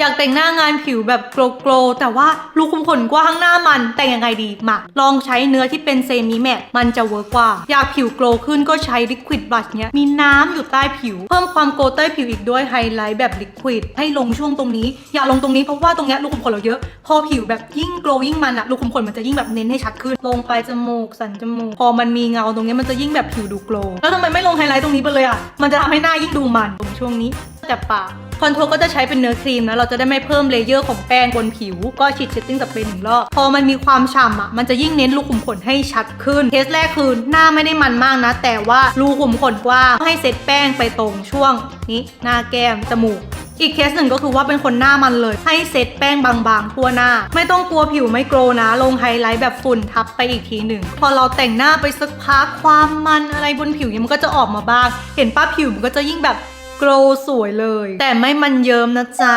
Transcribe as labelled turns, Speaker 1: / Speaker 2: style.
Speaker 1: อยากแต่งหน้างานผิวแบบโกลโกลแต่ว่ารูขุมขนกว้างหน้ามันแต่งยังไงดีมาลองใช้เนื้อที่เป็นเซมิแมตมันจะเวิร์กกว่า อยากผิวโกลขึ้นก็ใช้ลิควิดบลัชเนี้ยมีน้ำอยู่ใต้ผิว เพิ่มความโกลใต้ผิวอีกด้วยไฮไลท์แบบลิควิดให้ลงช่วงตรงนี้ อย่าลงตรงนี้เพราะว่าตรงเนี้ยรูขุมขนเราเยอะ พอผิวแบบยิ่งโกลยิ่งมันอะรูขุมขนมันจะยิ่งแบบเน้นให้ชัดขึ้น ลงไปจมูกสันจมูกพอมันมีเงาตรงเนี้ยมันจะยิ่งแบบผิวดูโกลแล้วทำไมไม่ลงไฮไลท์ตรงนี้ไปเลยอะมันจะทำให้หน้ายิ่งดูมันตรงช่วงนี้แต่ปาก คอนโทรลก็จะใช้เป็นเนื้อครีมนะเราจะได้ไม่เพิ่มเลเยอร์ของแป้งบนผิว ก็ฉีดเซตติ้งสเปรย์หนึ่งรอบ พอมันมีความฉ่ำอะมันจะยิ่งเน้นรูขุมขนให้ชัดขึ้นเทสแรกคือหน้าไม่ได้มันมากนะ แต่ว่ารูขุมขนกว้างให้เซตแป้งไปตรงช่วงนี้หน้าแก้มจมูกอีกเคสหนึ่งก็คือว่าเป็นคนหน้ามันเลย ให้เซตแป้งบางๆทั่วหน้า ไม่ต้องกลัวผิวไม่โกรนะ ลงไฮไลท์แบบฝุ่นทับไปอีกทีหนึ่ง พอเราแต่งหน้าไปสักพักความมันอะไรบนผิวเนี่ยมันก็จะออกมาบ้าง เห็นป้าผิวมันก็จะยิ่งแบบ โกรสวยเลย แต่ไม่มันเยิ้มนะจ๊ะ